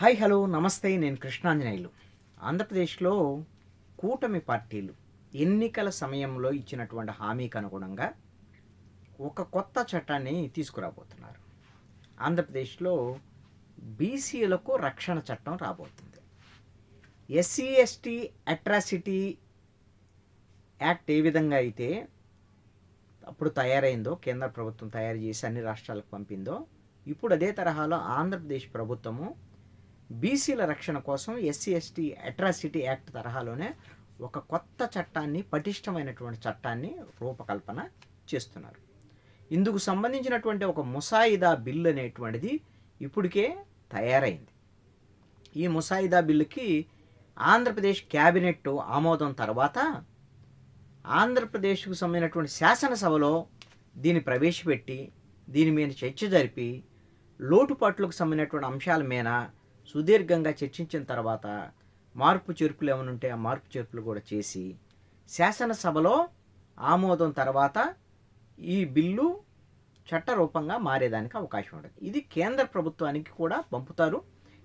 Hi hello నమస్తే నేను కృష్ణాంజనేయులు. ఆంధ్రప్రదేశ్లో కూటమి పార్టీలు ఎన్నికల సమయంలో ఇచ్చినటువంటి హామీకి అనుగుణంగా ఒక కొత్త చట్టాన్ని తీసుకురాబోతున్నారు. ఆంధ్రప్రదేశ్లో బీసీలకు రక్షణ చట్టం రాబోతుంది. ఎస్సీ ఎస్టీ అట్రాసిటీ యాక్ట్ ఏ విధంగా అయితే అప్పుడు తయారైందో కేంద్ర ప్రభుత్వం తయారు చేసి అన్ని రాష్ట్రాలకు పంపిందో ఇప్పుడు అదే తరహాలో ఆంధ్రప్రదేశ్ ప్రభుత్వము బీసీల రక్షణ కోసం ఎస్సీ ఎస్టీ అట్రాసిటీ యాక్ట్ తరహాలోనే ఒక కొత్త చట్టాన్ని పటిష్టమైనటువంటి చట్టాన్ని రూపకల్పన చేస్తున్నారు. ఇందుకు సంబంధించినటువంటి ఒక ముసాయిదా బిల్లు అనేటువంటిది ఇప్పటికే తయారైంది. ఈ ముసాయిదా బిల్లుకి ఆంధ్రప్రదేశ్ క్యాబినెట్ ఆమోదం తర్వాత ఆంధ్రప్రదేశ్కు సంబంధించినటువంటి శాసనసభలో దీన్ని ప్రవేశపెట్టి దీని మీద చర్చ జరిపి లోటుపాట్లకు సంబంధించినటువంటి అంశాల మీద సుదీర్ఘంగా చర్చించిన తర్వాత మార్పు చేర్పులు ఏమైనా ఉంటే ఆ మార్పు చేర్పులు కూడా చేసి శాసనసభలో ఆమోదం తర్వాత ఈ బిల్లు చట్టరూపంగా మారేదానికి అవకాశం ఉంటుంది. ఇది కేంద్ర ప్రభుత్వానికి కూడా పంపుతారు.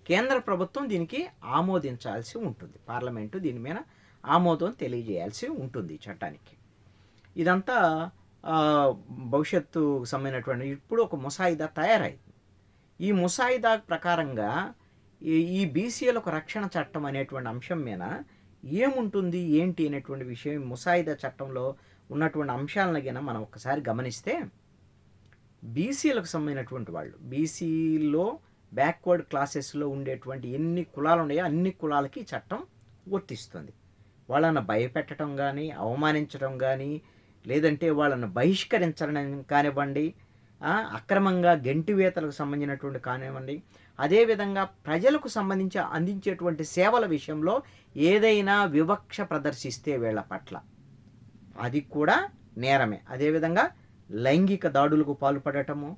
కేంద్ర ప్రభుత్వం దీనికి ఆమోదించాల్సి ఉంటుంది. పార్లమెంటు దీని మీద ఆమోదం తెలియజేయాల్సి ఉంటుంది చట్టానికి. ఇదంతా భవిష్యత్తు సంబంధించినటువంటి ఇప్పుడు ఒక ముసాయిదా తయారైంది. ఈ ముసాయిదా ప్రకారంగా ఈ ఈ బీసీలకు రక్షణ చట్టం అనేటువంటి అంశం మీద ఏముంటుంది ఏంటి అనేటువంటి విషయం ముసాయిదా చట్టంలో ఉన్నటువంటి అంశాలను గిన మనం ఒకసారి గమనిస్తే బీసీలకు సంబంధించినటువంటి వాళ్ళు బీసీలో బ్యాక్వర్డ్ క్లాసెస్లో ఉండేటువంటి ఎన్ని కులాలు ఉన్నాయో అన్ని కులాలకి చట్టం వర్తిస్తుంది. వాళ్ళని భయపెట్టడం కానీ అవమానించడం కానీ లేదంటే వాళ్ళని బహిష్కరించడం కానివ్వండి అక్రమంగా గెంటివేతలకు సంబంధించినటువంటి కానివ్వండి అదేవిధంగా ప్రజలకు సంబంధించి అందించేటువంటి సేవల విషయంలో ఏదైనా వివక్ష ప్రదర్శిస్తే వీళ్ళ పట్ల. అది కూడా నేరమే. అదేవిధంగా లైంగిక దాడులకు పాల్పడటము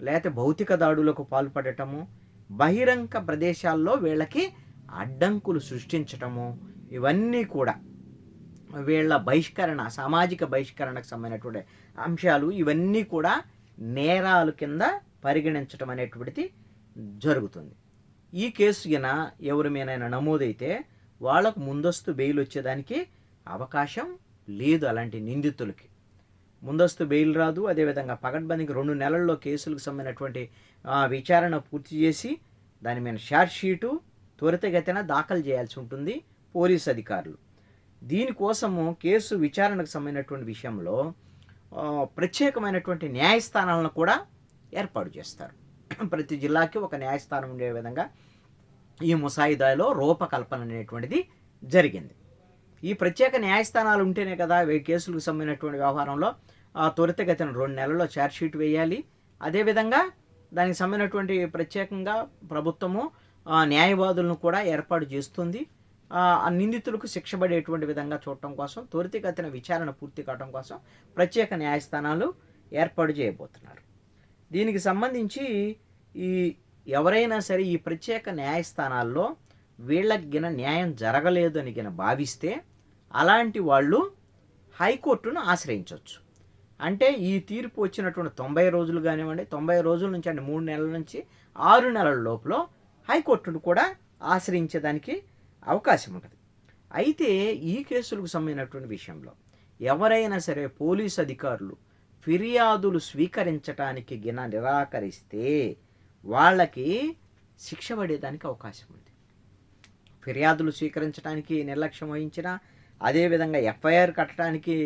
లేకపోతే భౌతిక దాడులకు పాల్పడటము బహిరంగ ప్రదేశాల్లో వీళ్ళకి అడ్డంకులు సృష్టించటము ఇవన్నీ కూడా వీళ్ళ బహిష్కరణ సామాజిక బహిష్కరణకు సంబంధించినటువంటి అంశాలు ఇవన్నీ కూడా నేరాలు కింద పరిగణించడం అనేటువంటిది జరుగుతుంది. ఈ కేసు గిన ఎవరి మీద నమోదైతే వాళ్ళకు ముందస్తు బెయిల్ వచ్చేదానికి అవకాశం లేదు అలాంటి నిందితులకి. ముందస్తు బెయిల్ రాదు అదేవిధంగా పగడ్బందీకి రెండు నెలల్లో కేసులకు సంబంధించినటువంటి విచారణ పూర్తి చేసి దాని మీద షార్ట్ షీటు త్వరితగతిన దాఖలు చేయాల్సి ఉంటుంది పోలీస్ అధికారులు. దీనికోసము కేసు విచారణకు సంబంధించినటువంటి విషయంలో ప్రత్యేకమైనటువంటి న్యాయస్థానాలను కూడా ఏర్పాటు చేస్తారు. ప్రతి జిల్లాకి ఒక న్యాయస్థానం ఉండే విధంగా ఈ ముసాయిదాలో రూపకల్పన అనేటువంటిది జరిగింది. ఈ ప్రత్యేక న్యాయస్థానాలు ఉంటేనే కదా కేసులకు సంబంధించినటువంటి వ్యవహారంలో త్వరితగతిన రెండు నెలల్లో ఛార్జ్షీట్ వేయాలి. అదేవిధంగా దానికి సంబంధించినటువంటి ప్రత్యేకంగా ప్రభుత్వము ఆ, న్యాయవాదులను కూడా ఏర్పాటు చేస్తుంది. ఆ నిందితులకు శిక్ష పడేటువంటి విధంగా చూడటం కోసం త్వరితగతిన విచారణ పూర్తి కావడం కోసం ప్రత్యేక న్యాయస్థానాలు ఏర్పాటు చేయబోతున్నారు. దీనికి సంబంధించి ఈ ఎవరైనా సరే ఈ ప్రత్యేక న్యాయస్థానాల్లో వీళ్ళకి గిన న్యాయం జరగలేదు అని గిన భావిస్తే అలాంటి వాళ్ళు హైకోర్టును ఆశ్రయించవచ్చు అంటే ఈ తీర్పు వచ్చినటువంటి తొంభై రోజులు కానివ్వండి తొంభై రోజుల నుంచి అంటే మూడు నెలల నుంచి ఆరు నెలల లోపల హైకోర్టును కూడా ఆశ్రయించేదానికి అవకాశం ఉంటుంది అయితే ఈ కేసులకు సంబంధించినటువంటి విషయంలో ఎవరైనా సరే పోలీస్ అధికారులు ఫిర్యాదులు స్వీకరించటానికి గిన నిరాకరిస్తే వాళ్ళకి శిక్ష పడేదానికి అవకాశం ఉంది ఫిర్యాదులు స్వీకరించడానికి నిర్లక్ష్యం వహించిన అదేవిధంగా ఎఫ్ఐఆర్ కట్టడానికి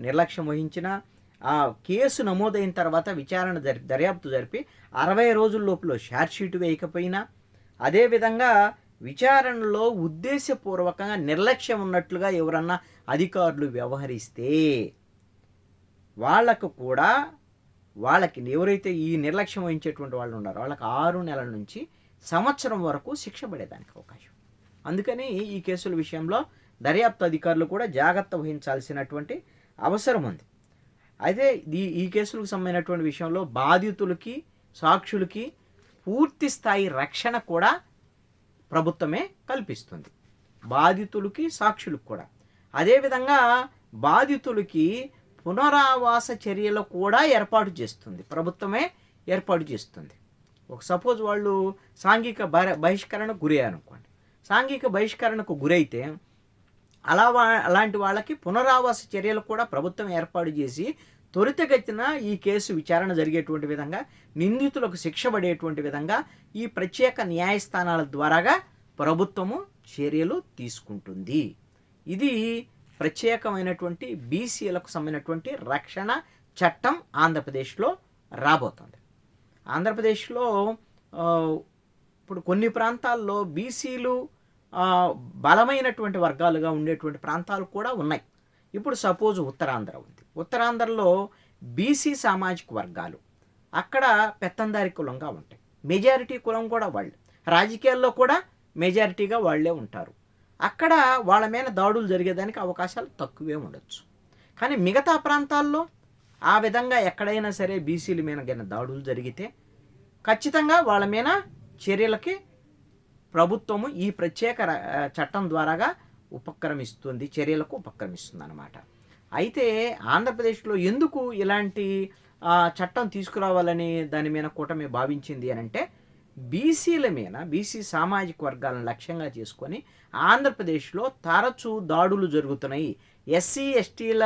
నిర్లక్ష్యం వహించిన ఆ కేసు నమోదైన తర్వాత విచారణ జరి దర్యాప్తు జరిపి అరవై రోజుల లోపల షార్ట్ షీట్ వేయకపోయినా అదేవిధంగా విచారణలో ఉద్దేశపూర్వకంగా నిర్లక్ష్యం ఉన్నట్లుగా ఎవరన్నా అధికారులు వ్యవహరిస్తే వాళ్ళకు కూడా వాళ్ళకి ఎవరైతే ఈ నిర్లక్ష్యం వహించేటువంటి వాళ్ళు ఉన్నారో వాళ్ళకి ఆరు నెలల నుంచి సంవత్సరం వరకు శిక్ష పడేదానికి అవకాశం. అందుకని ఈ కేసుల విషయంలో దర్యాప్తు అధికారులు కూడా జాగ్రత్త వహించాల్సినటువంటి అవసరం ఉంది. అయితే ఈ ఈ కేసులకు సంబంధించినటువంటి విషయంలో బాధితులకి సాక్షులకి పూర్తి స్థాయి రక్షణ కూడా ప్రభుత్వమే కల్పిస్తుంది. బాధితులకి సాక్షులకు కూడా. అదేవిధంగా బాధితులకి పునరావాస చర్యలు కూడా ఏర్పాటు చేస్తుంది. ప్రభుత్వమే ఏర్పాటు చేస్తుంది. ఒక సపోజ్ వాళ్ళు సాంఘిక బహిష్కరణకు గురయ్యారు అనుకోండి. సాంఘిక బహిష్కరణకు గురైతే అలా వా అలాంటి వాళ్ళకి పునరావాస చర్యలు కూడా ప్రభుత్వం ఏర్పాటు చేసి త్వరితగతిన ఈ కేసు విచారణ జరిగేటువంటి విధంగా నిందితులకు శిక్ష పడేటువంటి విధంగా ఈ ప్రత్యేక న్యాయస్థానాల ద్వారాగా ప్రభుత్వము చర్యలు తీసుకుంటుంది. ఇది ప్రత్యేకమైనటువంటి బీసీలకు సంబంధించినటువంటి రక్షణ చట్టం ఆంధ్రప్రదేశ్లో రాబోతుంది. ఆంధ్రప్రదేశ్లో ఇప్పుడు కొన్ని ప్రాంతాల్లో బీసీలు బలమైనటువంటి వర్గాలుగా ఉండేటువంటి ప్రాంతాలు కూడా ఉన్నాయి. ఇప్పుడు సపోజ్ ఉత్తరాంధ్ర ఉంది. ఉత్తరాంధ్రలో బీసీ సామాజిక వర్గాలు. అక్కడ పెత్తందారి కులంగా ఉంటాయి. మెజారిటీ కులం కూడా వాళ్ళు. రాజకీయాల్లో కూడా మెజారిటీగా వాళ్ళే ఉంటారు. అక్కడ వాళ్ళ మీద దాడులు జరిగేదానికి అవకాశాలు తక్కువే ఉండొచ్చు. కానీ మిగతా ప్రాంతాల్లో ఆ విధంగా ఎక్కడైనా సరే బీసీల మీద గిన దాడులు జరిగితే ఖచ్చితంగా వాళ్ళ మీద చర్యలకి ప్రభుత్వము ఈ ప్రత్యేక చట్టం ద్వారాగా ఉపక్రమిస్తుంది చర్యలకు ఉపక్రమిస్తుంది అన్నమాట అయితే ఆంధ్రప్రదేశ్లో ఎందుకు ఇలాంటి చట్టం తీసుకురావాలని దాని మీద కూటమి భావించింది అని అంటే బీసీల మీద బీసీ సామాజిక వర్గాలను లక్ష్యంగా చేసుకొని ఆంధ్రప్రదేశ్లో తరచూ దాడులు జరుగుతున్నాయి. ఎస్సీ ఎస్టీల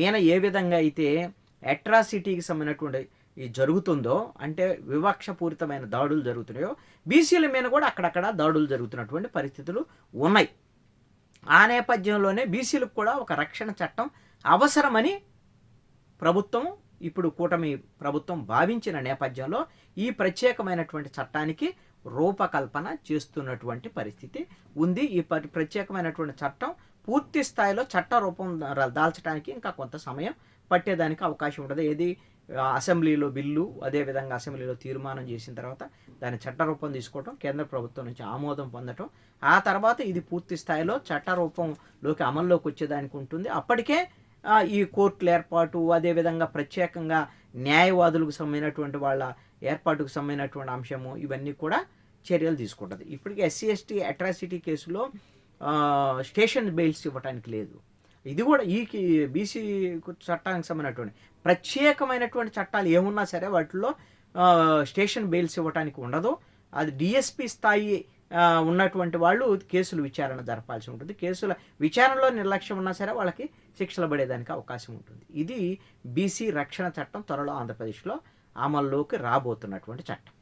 మీద ఏ విధంగా అయితే అట్రాసిటీకి సంబంధించినటువంటి ఈ జరుగుతుందో అంటే వివక్షపూరితమైన దాడులు జరుగుతున్నాయో బీసీల మీద కూడా అక్కడక్కడ దాడులు జరుగుతున్నటువంటి పరిస్థితులు ఉన్నాయి. ఆ నేపథ్యంలోనే బీసీలకు కూడా ఒక రక్షణ చట్టం అవసరమని ప్రభుత్వం ఇప్పుడు కూటమి ప్రభుత్వం భావించిన నేపథ్యంలో ఈ ప్రత్యేకమైనటువంటి చట్టానికి రూపకల్పన చేస్తున్నటువంటి పరిస్థితి ఉంది. ఈ ప్రత్యేకమైనటువంటి చట్టం పూర్తి స్థాయిలో చట్ట రూపం దాల్చడానికి ఇంకా కొంత సమయం పట్టేదానికి అవకాశం ఉంటుంది ఏది అసెంబ్లీలో బిల్లు అదేవిధంగా అసెంబ్లీలో తీర్మానం చేసిన తర్వాత దాని చట్ట రూపం తీసుకోవటం కేంద్ర ప్రభుత్వం నుంచి ఆమోదం పొందటం ఆ తర్వాత ఇది పూర్తి స్థాయిలో చట్ట రూపంలోకి అమల్లోకి వచ్చేదానికి ఉంటుంది. అప్పటికే ఈ కోర్టుల ఏర్పాటు అదేవిధంగా ప్రత్యేకంగా న్యాయవాదులకు సంబంధించినటువంటి వాళ్ళ ఏర్పాటుకు సంబంధించినటువంటి అంశము ఇవన్నీ కూడా చర్యలు తీసుకుంటుంది. ఇప్పటికి ఎస్సీ ఎస్టీ అట్రాసిటీ కేసులో స్టేషన్ బెయిల్స్ ఇవ్వడానికి లేదు. ఇది కూడా ఈ బీసీ చట్టానికి సంబంధించినటువంటి ప్రత్యేకమైనటువంటి చట్టాలు ఏమున్నా సరే వాటిలో స్టేషన్ బెయిల్స్ ఇవ్వడానికి ఉండదు. అది డిఎస్పి స్థాయి ఉన్నటువంటి వాళ్ళు కేసులు విచారణ జరపాల్సి ఉంటుంది. కేసుల విచారణలో నిర్లక్ష్యం ఉన్నా సరే వాళ్ళకి శిక్షలు పడేదానికి అవకాశం ఉంటుంది. ఇది బీసీ రక్షణ చట్టం త్వరలో ఆంధ్రప్రదేశ్లో అమల్లోకి రాబోతున్నటువంటి చట్టం.